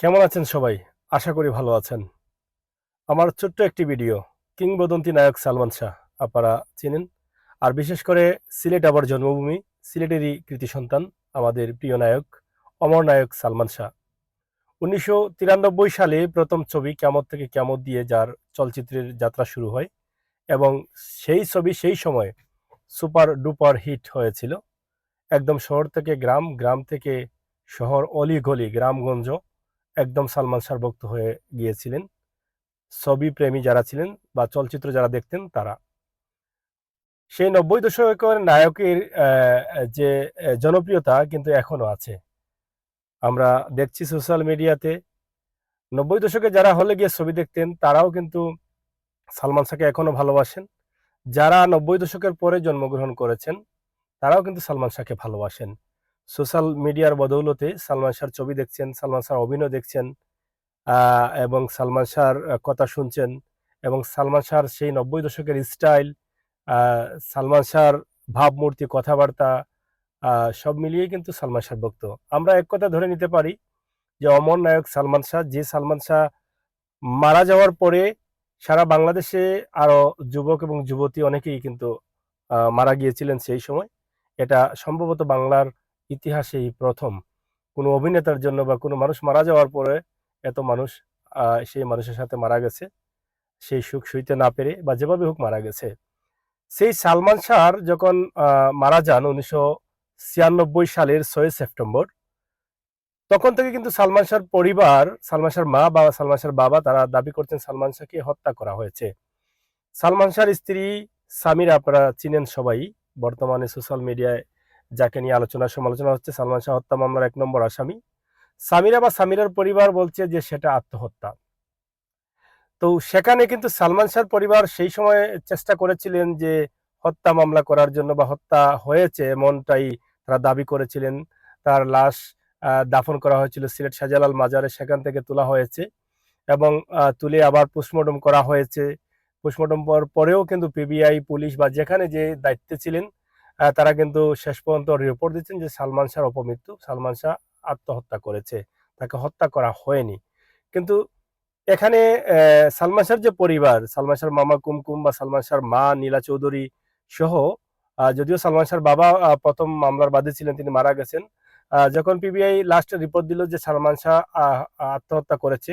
কেমন আছেন সবাই? আশা করি ভালো আছেন। আমার ছোট্ট একটি ভিডিও, কিংবদন্তি নায়ক সালমান শাহ, আপনারা চিনেন। আর বিশেষ করে সিলেট আবার জন্মভূমি, সিলেটেরই কৃতি সন্তান আমাদের প্রিয় নায়ক, অমর নায়ক সালমান শাহ। উনিশশো তিরানব্বই সালে প্রথম ছবি কেমত থেকে কেমত দিয়ে যার চলচ্চিত্রের যাত্রা শুরু হয় এবং সেই ছবি সেই সময় সুপার ডুপার হিট হয়েছিল। একদম শহর থেকে গ্রাম গ্রাম থেকে শহর অলি গলি গ্রামগঞ্জ একদম সালমান শাহর ভক্ত হয়ে গিয়েছিলেন। ছবি প্রেমী যারা ছিলেন বা চলচ্চিত্র যারা দেখতেন তারা। সেই নব্বই দশকের নায়কের যে জনপ্রিয়তা কিন্তু এখনও আছে। আমরা দেখছি সোশ্যাল মিডিয়াতে। নব্বই দশকে যারা হলে গিয়ে ছবি দেখতেন, তারাও কিন্তু সালমান শাহকে এখনও ভালোবাসেন। যারা নব্বই দশকের পরে জন্মগ্রহণ করেছেন, তারাও কিন্তু সালমান শাহকে ভালোবাসেন। সোশ্যাল মিডিয়ার বদৌলতে সালমান শাহর ছবি দেখছেন, সালমান শাহর অভিনয় দেখছেন এবং সালমান শাহর কথা শুনছেন এবং সালমান শাহর সেই নব্বই দশকের স্টাইল সালমান শাহর ভাবমূর্তি, কথাবার্তা সব মিলিয়ে কিন্তু সালমান শাহর ভক্ত। আমরা এক কথা ধরে নিতে পারি যে অমর নায়ক সালমান শাহ, যে সালমান শাহ মারা যাওয়ার পরে সারা বাংলাদেশে আরও যুবক এবং যুবতী অনেকেই কিন্তু মারা গিয়েছিলেন সেই সময়। এটা সম্ভবত বাংলার ইতিহাসেই প্রথম। কোনো অভিনেতার জন্য বা কোনো মানুষ মারা যাওয়ার পরে এত মানুষ সেই মানুষের সাথে মারা গেছে। সেই সুখ সইতে না পেরে বা যেভাবে হোক মারা গেছে। সেই সালমান শাহর যখন মারা যান উনিশশো ছিয়ানব্বই সালের ছয় সেপ্টেম্বর, তখন থেকে কিন্তু সালমান শাহর পরিবার, সালমান শাহর মা বা সালমান শাহর বাবা তারা দাবি করছেন সালমান শাহকে হত্যা করা হয়েছে। সালমান শাহর স্ত্রী সামিরা আপনারা চিনেন সবাই, বর্তমানে সোশ্যাল মিডিয়ায় যাকে নিয়ে আলোচনা সমালোচনা হচ্ছে, সালমান শাহ হত্যা মামলার এক নম্বর আসামি। সামিরা বা সামিরার পরিবার বলছে যে সেটা আত্মহত্যা। তো সেখানে কিন্তু সালমান শাহর পরিবার সেই সময় চেষ্টা করেছিলেন যে হত্যা মামলা করার জন্য বা হত্যা হয়েছে এমনটাই তারা দাবি করেছিলেন। তার লাশ দাফন করা হয়েছিল সিলেট শাহজালাল মাজারে, সেখান থেকে তোলা হয়েছে এবং তুলে আবার পোস্টমর্টম করা হয়েছে। পোস্টমর্টম পরেও কিন্তু পিবিআই, পুলিশ বা যেখানে যে দায়িত্বে ছিলেন তারা কিন্তু শেষ পর্যন্ত রিপোর্ট দিচ্ছেন যে সালমান শাহর অপমৃত্যু, সালমান শাহ আত্মহত্যা করেছে, তাকে হত্যা করা হয়নি। কিন্তু এখানে সালমান শাহর যে পরিবার, সালমান শাহর মামা কুমকুম বা সালমান শাহর মা নীলা চৌধুরী সহ যদিও সালমান শাহর বাবা প্রথম মামলার বাদী ছিলেন, তিনি মারা গেছেন যখন পিবিআই লাস্ট রিপোর্ট দিল যে সালমান শাহ আত্মহত্যা করেছে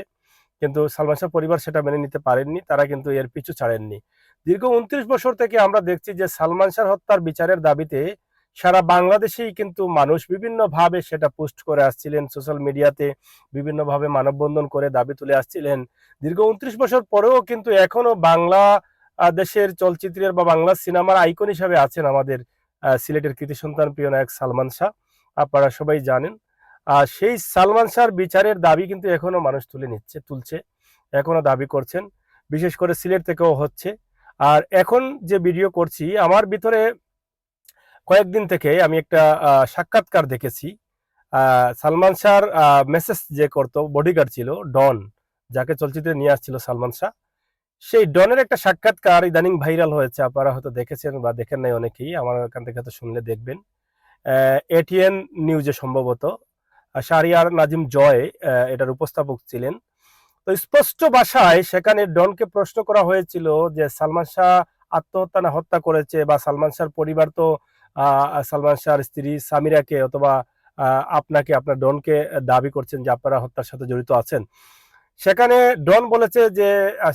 কিন্তু সালমান শাহ পরিবার সেটা মেনে নিতে পারেননি, তারা কিন্তু এর পিছু ছাড়েননি। দীর্ঘ উনত্রিশ বছর থেকে আমরা দেখছি যে সালমান শাহ হত্যার বিচারের দাবিতে সারা বাংলাদেশেই কিন্তু মানুষ বিভিন্নভাবে সেটা পোস্ট করে আসছিলেন, সোশ্যাল মিডিয়াতে বিভিন্নভাবে মানববন্ধন করে দাবি তুলে আসছিলেন। দীর্ঘ উনত্রিশ বছর পরেও কিন্তু এখনও বাংলা দেশের চলচ্চিত্রের বা বাংলা সিনেমার আইকন হিসাবে আছেন আমাদের সিলেটের কৃতি সন্তান প্রিয় নায়ক সালমান শাহ। আপনারা সবাই জানেন আর সেই সালমান শাহর বিচারের দাবি কিন্তু এখনও মানুষ তুলে নিচ্ছে, তুলছে, এখনও দাবি করছেন। বিশেষ করে সিলেট থেকেও হচ্ছে। আর এখন যে ভিডিও করছি, আমার ভিতরে কয়েকদিন থেকে আমি একটা সাক্ষাৎকার দেখেছি। সালমান শাহর মেসেজ যে করতো বডিগার্ড ছিল, ডন, যাকে চলচ্চিত্রে নিয়ে আসছিল সালমান শাহ। সেই ডনের একটা সাক্ষাৎকার ইদানিং ভাইরাল হয়েছে, আপনারা হয়তো দেখেছেন বা দেখেন নাই অনেকেই, আমার এখান থেকে হয়তো শুনলে দেখবেন। এটিএন নিউজে সম্ভবত শাহরিয়ার নাজিম জয় এটার উপস্থাপক ছিলেন। তো স্পষ্ট ভাষায় সেখানে ডনকে প্রশ্ন করা হয়েছিল যে সালমান শাহ আত্মহত্যা না হত্যা করেছে বা সালমান শাহর পরিবার তো সালমান শাহর স্ত্রী সামিরাকে অথবা আপনাকে, আপনার ডনকে দাবি করছেন যে আপনারা হত্যার সাথে জড়িত আছেন। সেখানে ডন বলেছে যে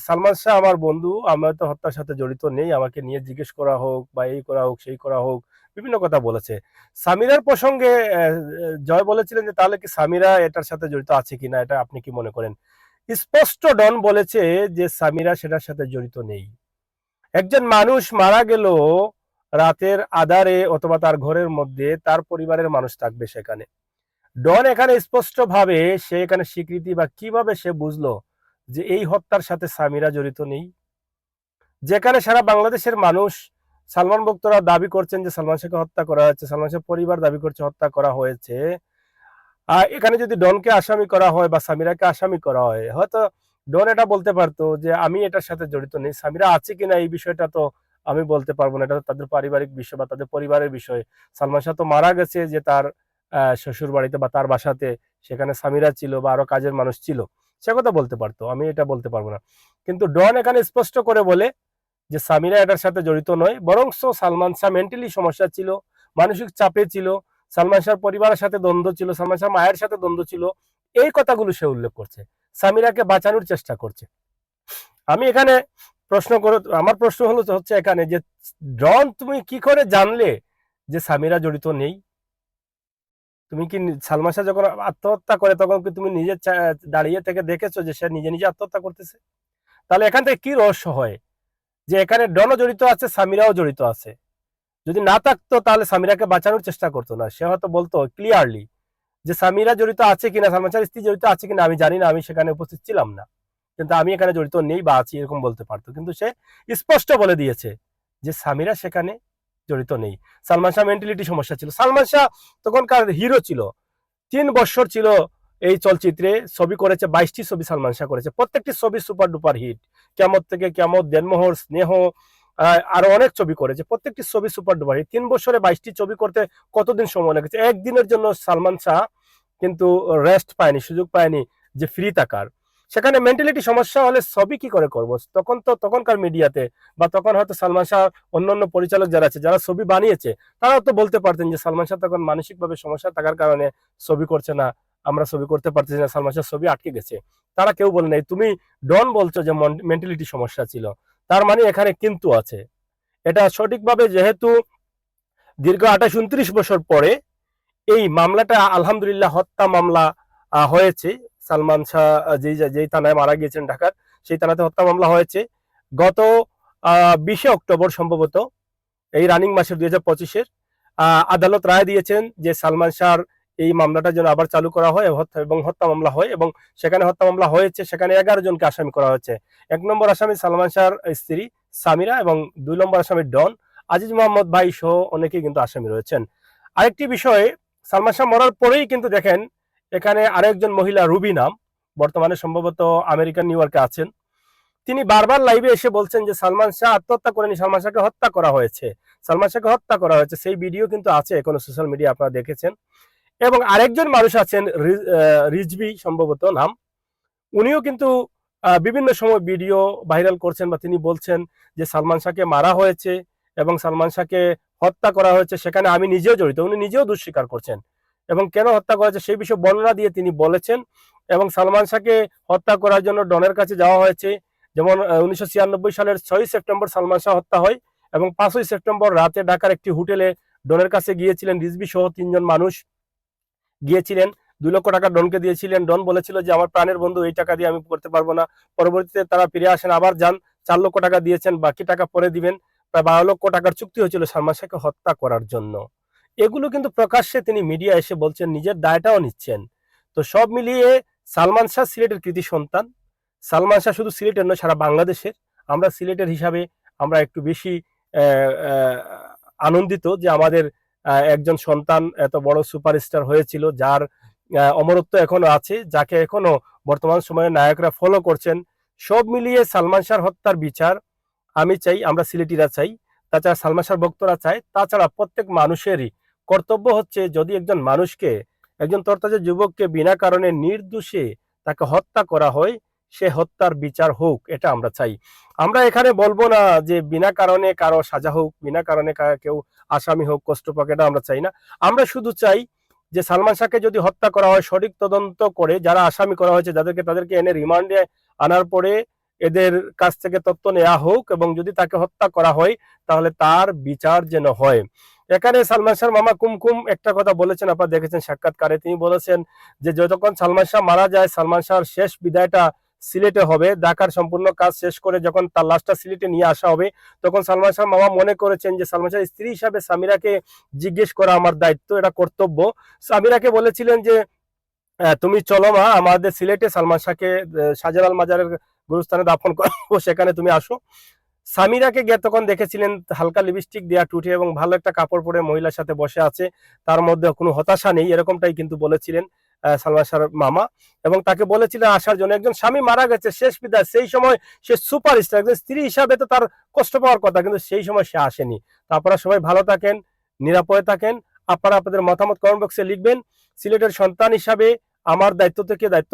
সালমান শাহ আমার বন্ধু, আমরা তো হত্যার সাথে জড়িত নেই, আমাকে নিয়ে জিজ্ঞেস করা হোক বা এই করা হোক, সেই করা হোক বিভিন্ন কথা বলেছে। সামিরার প্রসঙ্গে জয় বলেছিলেন যে, তাহলে কি সামিরা এটার সাথে জড়িত আছে কিনা, এটা আপনি কি মনে করেন? স্পষ্ট ডন বলেছে যে, সামিরা সেটার সাথে জড়িত নেই। একজন মানুষ মারা গেল রাতের আধারে অথবা তার ঘরের মধ্যে, তার পরিবারের মানুষ থাকবে সেখানে। ডন এখানে স্পষ্ট ভাবে সে এখানে স্বীকৃতি বা কীভাবে সে বুঝলো যে, এই হত্যার সাথে সামিরা জড়িত নেই? যেখানে সারা বাংলাদেশের মানুষ সালমান ভক্তরা দাবি করছেন যে সালমান শাহকে হত্যা করা হয়েছে, সালমান শাহ পরিবার দাবি করছে হত্যা করা হয়েছে। আর এখানে যদি ডনকে আসামি করা হয় বা সামিরাকে আসামি করা হয়, হয়তো ডন এটা বলতে পারতো যে আমি এটার সাথে জড়িত নেই, সামিরা আছে কিনা এই বিষয়টা তো আমি বলতে পারব না, এটা তো তাদের পারিবারিক বিষয় বা তাদের পরিবারের বিষয়। সালমান শাহ তো মারা গেছে যে তার শ্বশুর বাড়িতে বা তার বাসাতে, সেখানে সামিরা ছিল বা আরও কাজের মানুষ ছিল, সে কথা বলতে পারতো, আমি এটা বলতে পারব না। কিন্তু ডন এখানে স্পষ্ট করে বলে যে সামিরা এটার সাথে জড়িত নয় বরং সালমান শাহ মেন্টালি সমস্যা ছিল, মানসিক চাপে ছিল, সালমান শাহর পরিবারের সাথে দ্বন্দ্ব ছিল, সালমান শাহ মায়ের সাথে দ্বন্দ্ব ছিল, এই কথাগুলো সে উল্লেখ করছে। সামিরাকে বাঁচানোর চেষ্টা করছে। আমি এখানে প্রশ্ন করে, আমার প্রশ্ন হলো হচ্ছে এখানে যে ডন তুমি কি করে জানলে যে সামিরা জড়িত নেই? তুমি কি সালমান শাহ যখন আত্মহত্যা করে তখন কি তুমি নিজে দাঁড়িয়ে থেকে দেখেছ যে সে নিজে নিজে আত্মহত্যা করতেছে? তাহলে এখান থেকে কি রহস্য হয়? যে এখানে ডনও জড়িত আছে, সামিরাও জড়িত আছে। যদি না থাকতো, তাহলে সামিরাকে বাঁচানোর চেষ্টা করতো না। সে হয়তো বলতো ক্লিয়ারলি যে সামিরা জড়িত আছে কিনা সালমান শাহের স্ত্রী জড়িত আছে কিনা, আমি জানি না, আমি সেখানে উপস্থিত ছিলাম না। কিন্তু আমি এখানে জড়িত নেই বা আছি, এরকম বলতে পারতো। কিন্তু সে স্পষ্ট বলে দিয়েছে যে সামিরা সেখানে জড়িত নেই। সালমান শাহ মেন্টালিটি সমস্যা ছিল। সালমান শাহ তখনকার হিরো ছিল। তিন বছর ছিল এই চলচ্চিত্রে ছবি করেছে বাইশটি ছবি সালমান শাহ করেছে। প্রত্যেকটি ছবি সুপার ডুপার হিট কেমত থেকে কেমত দেনমোহর, স্নেহ আরও অনেক ছবি করেছে। প্রত্যেকটি ছবি সুপার ডুপার হিট তিন বছরে বাইশটি ছবি করতে কতদিন সময় লেগেছে? একদিনের জন্য সালমান শাহ কিন্তু রেস্ট পায়নি, সুযোগ পায়নি যে ফ্রি থাকার। সেখানে মেন্টালিটি সমস্যা হলে ছবি কি করে করব? তখন তো তখনকার মিডিয়াতে বা তখন হয়তো সালমান শাহ, অন্যান্য পরিচালক যারা আছে, যারা ছবি বানিয়েছে, তারাও তো বলতে পারতেন যে সালমান শাহ তখন মানসিকভাবে সমস্যা থাকার কারণে ছবি করছে না। আমরা ছবি করতে পারতেছি না, সালমান শাহ ছবি আটকে গেছে। তারা কেউ বলে নাই, তুমি ডন বলছো যে মেন্টালিটি সমস্যা ছিল। তার মানে এখানে কিন্তু আছে। এটা সঠিকভাবে যেহেতু দীর্ঘ আঠাশ উনত্রিশ বছর পরে এই মামলাটা আলহামদুলিল্লাহ হত্যা মামলা হয়েছে। সালমান শাহ যেই যেই থানায় মারা গিয়েছেন ঢাকার, সেই থানাতে হত্যা মামলা হয়েছে। গত বিশে অক্টোবর সম্ভবত, এই রানিং মাসের দুই হাজার পঁচিশের আদালত রায় দিয়েছেন যে সালমান শাহর এই মামলাটা যেন আবার চালু করা হয় এবং হত্যা মামলা হয় এবং সেখানে হত্যা মামলা হয়েছে, সেখানে এগারো জনকে আসামি করা হয়েছে। এক নম্বর আসামি সালমান শাহর স্ত্রী সামিরা এবং দুই নম্বর আসামি ডন, আজিজ মোহাম্মদ ভাই সহ অনেকেই কিন্তু আসামি রয়েছেন। আরেকটি বিষয়ে, সালমান শাহ মরার পরেই কিন্তু দেখেন এখানে আরেকজন মহিলা, রুবি নাম, বর্তমানে সম্ভবত আমেরিকান নিউ ইয়র্কে আছেন। তিনি বারবার লাইভে এসে বলছেন যে, সালমান শাহ আত্মহত্যা করেনি, সালমান শাহকে হত্যা করা হয়েছে। সালমান শাহকে হত্যা করা হয়েছে, সেই ভিডিও কিন্তু আছে, এখনও সোশ্যাল মিডিয়া আপনারা দেখেছেন। এবং আরেকজন মানুষ আছেন রিজ- আহ, রিজভি সম্ভবত নাম। উনিও কিন্তু বিভিন্ন সময় ভিডিও ভাইরাল করছেন বা তিনি বলছেন যে সালমান শাহকে মারা হয়েছে এবং সালমান শাহকে হত্যা করা হয়েছে সেখানে আমি নিজেও জড়িত উনি নিজেও দুঃস্বীকার করছেন। এবং কেন হত্যা করা হয়েছে সেই বিষয়ে বর্ণনা দিয়ে তিনি বলেছেন এবং সালমান শাহকে হত্যা করার জন্য ডনের কাছে যাওয়া হয়েছে। যেমন উনিশশো ছিয়ানব্বই সালের ছয়ই সেপ্টেম্বর সালমান শাহ হত্যা হয় এবং পাঁচই সেপ্টেম্বর রাতে ঢাকার একটি হোটেলে ডনের কাছে গিয়েছিলেন রিজবি সহ তিনজন মানুষ। গিয়েছিলেন দুই লক্ষ টাকা ডনকে দিয়েছিলেন। ডন বলেছিল যে, আমার প্রাণের বন্ধু, এই টাকা দিয়ে আমি করতে পারব না। পরবর্তীতে তারা ফিরে আসেন, আবার যান। চার লক্ষ টাকা দিয়েছেন, বাকি টাকা পরে দিবেন। প্রায় বারো লক্ষ টাকার চুক্তি হয়েছিল সালমান শাহকে হত্যা করার জন্য। এগুলো কিন্তু প্রকাশ্যে তিনি মিডিয়া এসে বলছেন, নিজের দায়টাও নিচ্ছেন। তো সব মিলিয়ে সালমান শাহ সিলেটের কৃতি সন্তান। সালমান শাহ শুধু সিলেটের নয়, সারা বাংলাদেশের। আমরা সিলেটের হিসাবে আমরা একটু বেশি আনন্দিত যে আমাদের একজন সন্তান এত বড় সুপারস্টার হয়েছিল, যার অমরত্ব এখনও আছে, যাকে এখনও বর্তমান সময়ে নায়করা ফলো করছেন। সব মিলিয়ে সালমান শাহর হত্যার বিচার আমি চাই, আমরা সিলেটিরা চাই, তাছাড়া সালমান শাহর ভক্তরা চায়। তাছাড়া প্রত্যেক মানুষেরই কর্তব্য হচ্ছে, যদি একজন মানুষকে, একজন তরতাজা যুবককে বিনা কারণে নির্দোষে তাকে হত্যা করা হয় সে হত্যার বিচার হোক, এটা আমরা চাই। আমরা এখানে বলব না যে বিনা কারণে কারও সাজা হোক, বিনা কারণে কেউ আসামি হোক, কষ্ট পাক, এটা আমরা চাই না। আমরা শুধু চাই যে সালমান শাহকে যদি হত্যা করা হয়, সঠিক তদন্ত করে যারা আসামি করা হয়েছে, যাদেরকে, তাদেরকে এনে রিমান্ডে আনার পরে এদের কাছ থেকে তথ্য নেওয়া হোক এবং যদি তাকে হত্যা করা হয়, তাহলে তার বিচার যেন হয়। এখানে সালমান শাহ মামা কুমকুম একটা কথা বলেছেন, আপনারা দেখেছেন সাক্ষাৎকারে। তিনি বলেছেন যে, যতক্ষণ সালমান শাহ মারা যায়, সালমান শাহর শেষ বিদায়টা সিলেটে হবে, ঢাকার সম্পূর্ণ কাজ শেষ করে যখন তার লাশটা সিলেটে নিয়ে আসা হবে, তখন সালমান শাহ মামা মনে করেছেন যে সালমান শাহ স্ত্রী হিসাবে সামিরাকে জিজ্ঞেস করা আমার দায়িত্ব, এটা কর্তব্য। সামিরাকে বলেছিলেন যে তুমি চলো মা, আমাদের সিলেটে সালমান শাহকে শাহজালাল মাজারের গুরুস্থানে দাফন করো সেখানে তুমি আসো। সামিরাকে তখন দেখেছিলেন, হালকা লিপস্টিক দেওয়া টুটে এবং ভালো একটা কাপড় পরে মহিলার সাথে বসে আছে। তার মধ্যে কোনো হতাশা নেই, এরকমটাই কিন্তু বলেছিলেন সালমান শাহর মামা। এবং তাকে বলেছিলেন আসার জন্য, একজন স্বামী মারা গেছে, শেষ বিদায়। সেই সময় সে সুপার স্টার একজন স্ত্রী হিসাবে তো তার কষ্ট পাওয়ার কথা, কিন্তু সেই সময় সে আসেনি। তো আপনারা সবাই ভালো থাকেন, নিরাপদে থাকেন। আপনারা আপনাদের মতামত কমেন্ট বক্সে লিখবেন। সিলেটের সন্তান হিসাবে আমার দায়িত্ব থেকে দায়িত্ব